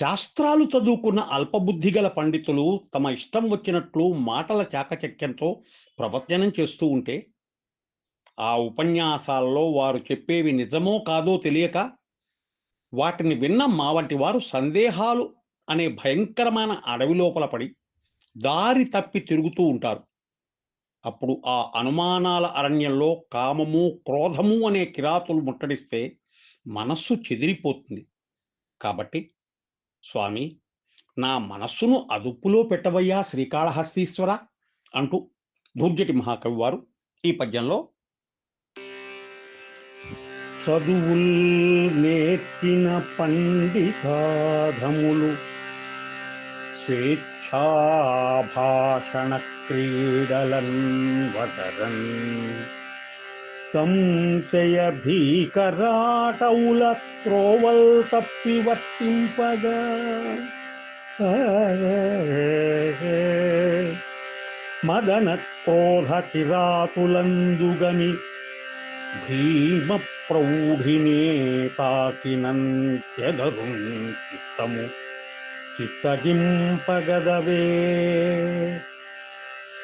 శాస్త్రాలు చదువుకున్న అల్పబుద్ధి గల పండితులు తమ ఇష్టం వచ్చినట్లు మాటల చాకచక్యంతో ప్రవచనం చేస్తూ ఉంటే ఆ ఉపన్యాసాల్లో వారు చెప్పేవి నిజమో కాదో తెలియక వాటిని విన్న మా వంటి వారు సందేహాలు అనే భయంకరమైన అడవి లోపల పడి దారి తప్పి తిరుగుతూ ఉంటారు. అప్పుడు ఆ అనుమానాల అరణ్యంలో కామము క్రోధము అనే కిరాతులు ముట్టడిస్తే మనస్సు చెదిరిపోతుంది. కాబట్టి స్వామి నా మనస్సును అదుపులో పెట్టవయ్యా శ్రీకాళహస్తీశ్వర అంటూ దుర్జటి మహాకవి వారు ఈ పద్యంలో చదువుల్ నేర్పిన పండితాధములు స్వేచ్ఛాభాషణ క్రీడలన్ వదరన్ సంశయ భీకరాటౌల త్రోవల్ తప్పి వర్తింపగా మదన క్రోధ కిరాతులందుగని భీమ ప్రౌఢినే తాకినన్ చిత్తగింపగదవే.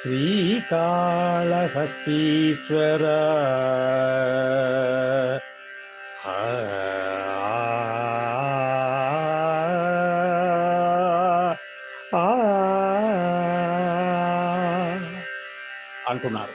శ్రీకాళహస్తీశ్వర అంటున్నారు